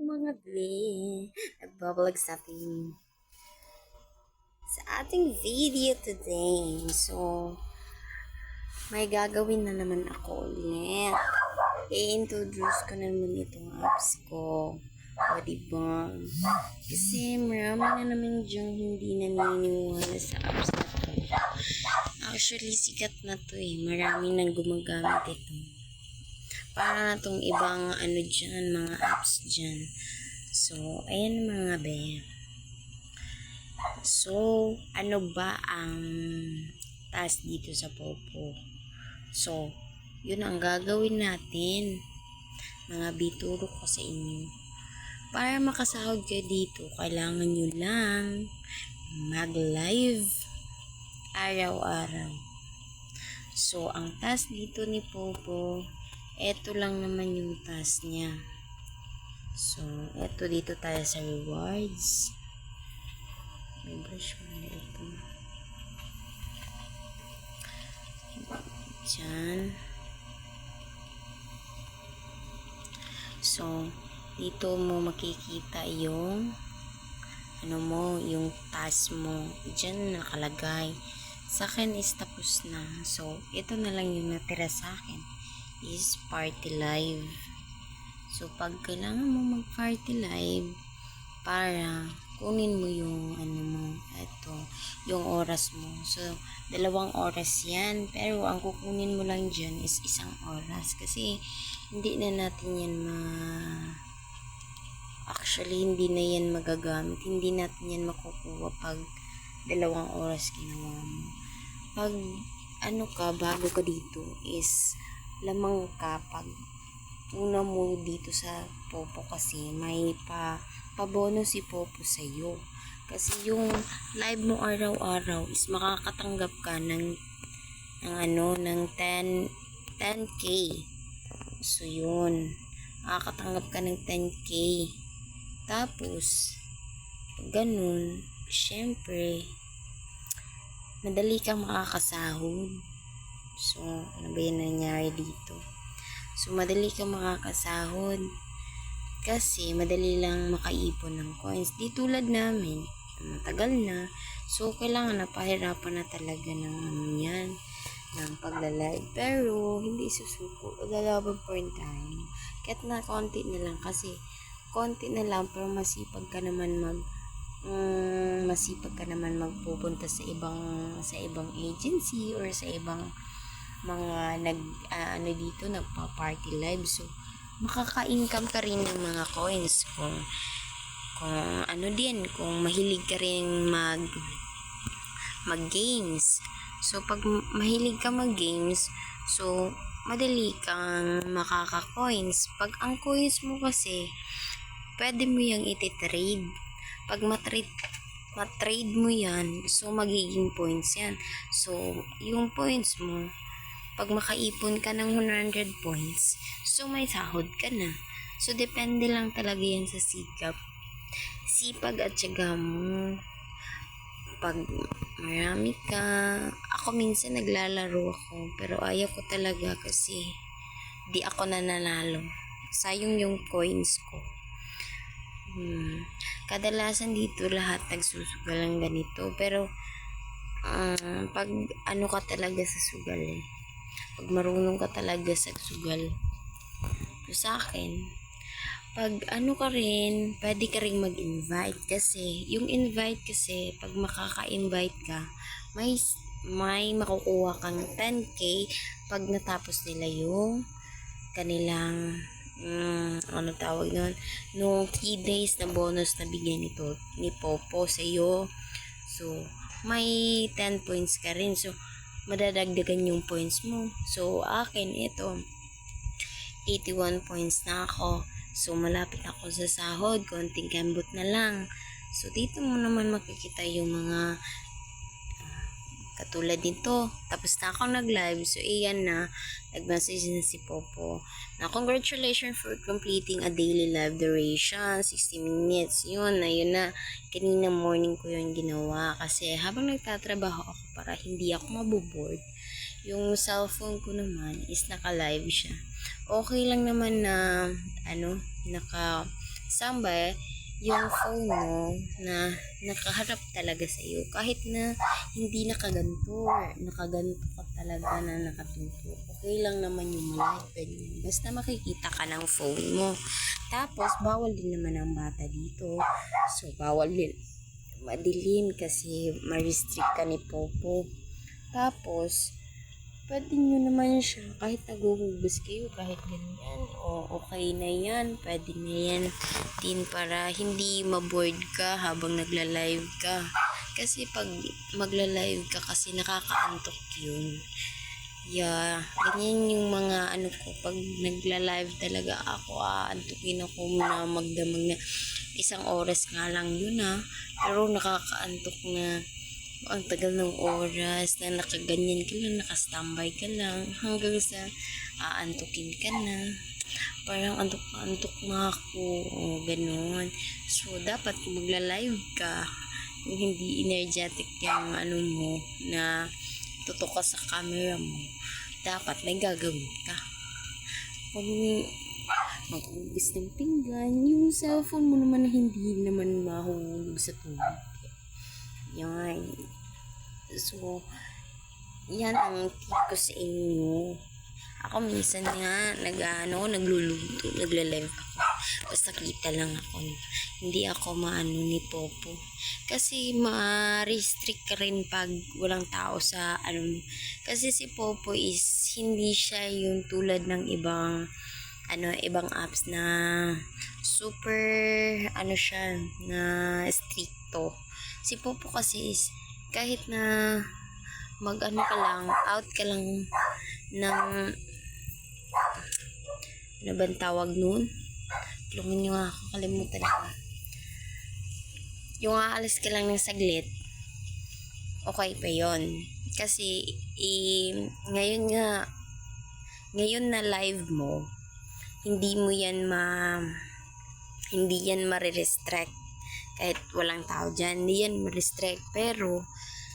mga ble! Nagbablog sa ating sa ating video today. So, may gagawin na naman ako ulit. I-introduce ko na naman itong apps ko. O, diba? Kasi marami na naman diyang hindi naniniwala sa apps na to. Actually, sikat na to eh. Marami nang gumagamit ito para na ibang ano dyan, mga apps dyan. So, ayan mga be. So, ano ba ang task dito sa Popo? So, yun ang gagawin natin. Mga bituro ko sa inyo. Para makasahod kayo dito, kailangan nyo lang mag-live araw-araw. So, ang task dito ni Popo, eto lang naman yung task niya. So, eto dito tayo sa rewards. May brush mo na ito. Diyan. So, dito mo makikita yung ano mo, yung task mo. Diyan nakalagay. Sa akin is tapos na. So, ito na lang yung natira sa akin is party live. So, pag kailangan mo mag-party live para kunin mo yung ano mo, eto, yung oras mo. So, dalawang oras yan. Pero, ang kukunin mo lang dyan is isang oras. Kasi, hindi na natin yan ma... Actually, hindi na yan magagamit. Hindi natin yan makukuha pag dalawang oras ginawa mo. Pag ano ka, bago ka dito is lamang ka pag una mo dito sa Popo kasi may pa pabono si Popo sa iyo. Kasi yung live mo araw-araw is makakatanggap ka ng ng ano ng 10 10k. So yun, makakatanggap ka ng 10k. Tapos ganun, syempre madali kang makakasahod. So, ano ba yung nangyari dito? So, madali kang makakasahod kasi madali lang makaipon ng coins. Di tulad namin, matagal na. So, kailangan na pahirapan na talaga ng ano yan, ng paglalay. Pero, hindi susuko. Lalaban pa rin tayo. Kahit na konti na lang kasi konti na lang pero masipag ka naman mag mm, masipag ka naman magpupunta sa ibang sa ibang agency or sa ibang mga nag ah, ano dito nagpa-party live. So makaka-income ka rin ng mga coins kung kung ano din kung mahilig ka rin mag mag games so pag mahilig ka mag games so madali kang makaka-coins. Pag ang coins mo kasi pwede mo yung iti-trade. Pag matrade matrade mo yan so magiging points yan. So yung points mo pag makaipon ka ng 100 points, so may sahod ka na. So, depende lang talaga yan sa sikap. Sipag at syaga mo. Pag marami ka, ako minsan naglalaro ako, pero ayaw ko talaga kasi di ako nananalo. Sayong yung coins ko. Hmm. Kadalasan dito lahat nagsusugal ng ganito, pero um, pag ano ka talaga sa sugal eh pag marunong ka talaga sa sugal. So, sa akin, pag ano ka rin, pwede ka rin mag-invite kasi yung invite kasi pag makaka-invite ka, may may makukuha kang 10k pag natapos nila yung kanilang mm, ano tawag nun, nung 3 days na bonus na bigyan nito ni Popo sa iyo. So, may 10 points ka rin. So, madadagdagan yung points mo. So, akin ito, 81 points na ako. So, malapit ako sa sahod. Konting gambot na lang. So, dito mo naman makikita yung mga katulad nito. Tapos na ako nag-live. So, iyan na. Nag-message na si Popo. Na, congratulations for completing a daily live duration. 60 minutes. Yun na, yun na. Kanina morning ko yung ginawa. Kasi habang nagtatrabaho ako para hindi ako maboboard, yung cellphone ko naman is naka-live siya. Okay lang naman na, ano, naka Samba, yung phone mo na nakaharap talaga sa iyo kahit na hindi nakaganto nakaganto ka talaga na nakatuto okay lang naman yung live ganyan. Basta makikita ka ng phone mo. Tapos bawal din naman ang bata dito. So bawal din. Madilim kasi ma-restrict ka ni Popo. Tapos pwede nyo naman siya. Kahit naguhugas kayo kahit ganyan. O okay na yan. Pwede na yan din para hindi maboard ka habang nagla-live ka. Kasi pag magla-live ka kasi nakakaantok yun. Yeah ganyan yung mga ano ko. Pag nagla-live talaga ako aantukin ako na magdamag na. Isang oras nga lang yun ha. Pero nakakaantok na ang tagal ng oras na nakaganyan ka lang, nakastambay ka lang, hanggang sa aantukin ka na. Parang antok na ako, o ganun. So, dapat kung magla-live ka, kung hindi energetic yung ano mo, na tutok ka sa camera mo, dapat may gagawin ka. Kung mag-ubis ng pinggan, yung cellphone mo naman na hindi naman mahulog sa tubig. Yan. So, yan ang tip ko sa inyo. Ako minsan nga, nag, ano, nagluluto, nagla-live ako. Basta kita lang ako. Hindi ako maano ni Popo. Kasi ma-restrict ka rin pag walang tao sa ano. Kasi si Popo is hindi siya yung tulad ng ibang ano, ibang apps na super ano siya na stricto. Si Popo kasi is kahit na mag ano ka lang, out ka lang ng ano bang tawag nun? Tulungan nyo nga ako, kalimutan ko. Yung aalis ka lang ng saglit, okay pa yon Kasi, i, ngayon nga, ngayon na live mo, hindi mo yan ma, hindi yan ma-restrict kahit walang tao dyan, hindi yan ma-restrict. Pero,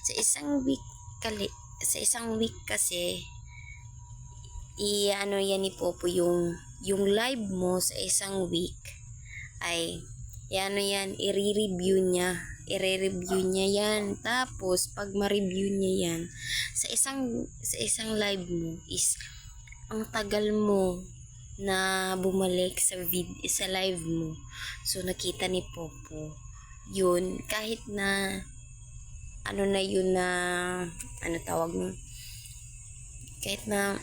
sa isang week, kali, sa isang week kasi, i ano yan ni Popo yung yung live mo sa isang week ay yan yan i-review niya. I-review niya yan. Tapos pag ma-review niya yan sa isang sa isang live mo is ang tagal mo na bumalik sa vid sa live mo. So nakita ni Popo yun kahit na ano na yun na ano tawag mo kahit na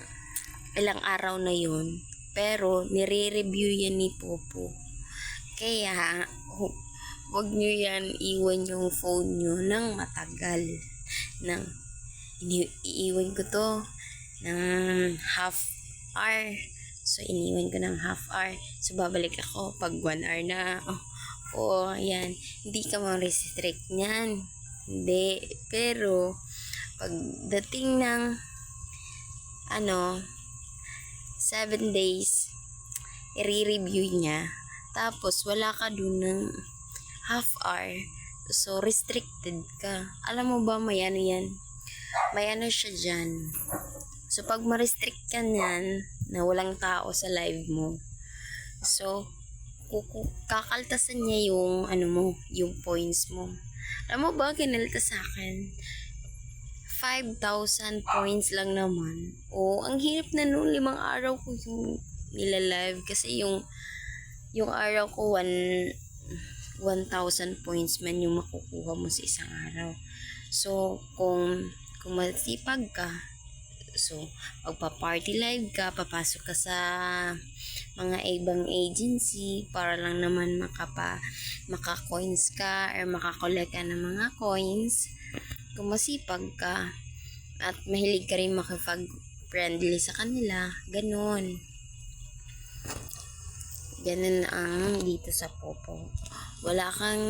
ilang araw na yun. Pero, nire-review yan ni Popo. Kaya, hu- huwag nyo yan iwan yung phone nyo ng matagal. Ini- iiwan ko to ng half hour. So, iniwan ko ng half hour. So, babalik ako pag one hour na. Oh, oh ayan. Hindi ka ma-restrict niyan. Hindi. Pero, pagdating ng ano, seven days, i-review niya. Tapos, wala ka dun ng half hour. So, restricted ka. Alam mo ba, may ano yan? May ano siya dyan. So, pag ma-restrict ka niyan, na walang tao sa live mo, so, kakaltasan niya yung, ano mo, yung points mo. Alam mo ba, kinalta sa akin, 5,000 points lang naman. O, ang hirap na noon, limang araw ko yung nila-live kasi yung yung araw ko, one, 1,000 points man yung makukuha mo sa isang araw. So, kung, kung masipag ka, so, magpa-party live ka, papasok ka sa mga ibang agency para lang naman makapa, maka-coins ka or makakolek ka ng mga coins kung masipag ka at mahilig ka rin makipag-friendly sa kanila, ganun. Ganun ang dito sa Popo. Wala kang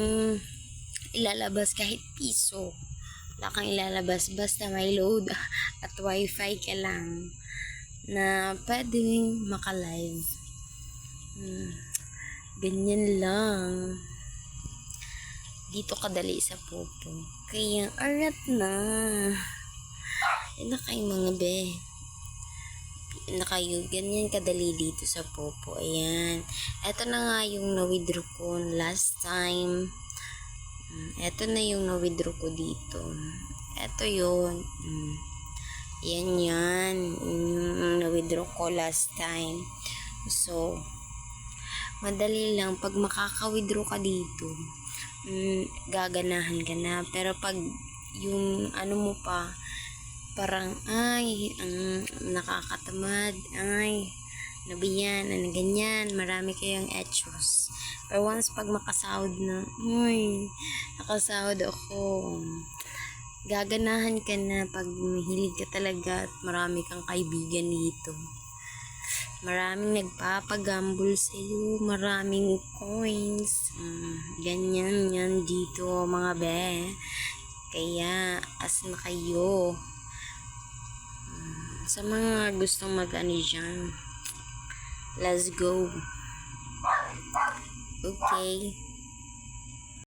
ilalabas kahit piso. Wala kang ilalabas basta may load at wifi ka lang na pwedeng maka-live. Hmm. Ganyan lang dito kadali sa popo. Kaya, arat na. Yan kayo mga be. na kayo, ganyan kadali dito sa Popo. Ayan. Ito na nga yung na-withdraw ko last time. Ito na yung na-withdraw ko dito. Ito yun. Mm. Yan yan. Yung na-withdraw ko last time. So, madali lang. Pag makaka-withdraw ka dito, mm, gaganahan ka na. Pero pag yung ano mo pa, parang, ay, ang nakakatamad, ay, ano ba yan, ano ganyan, marami kayong etos. Pero once pag makasahod na, uy, nakasahod ako, gaganahan ka na pag mahilig ka talaga at marami kang kaibigan dito. Maraming nagpapagambol sa iyo, maraming coins, mm, ganyan yan dito mga be. Kaya, as na kayo. Mm, Sa mga gustong mag-ano dyan, let's go. Okay.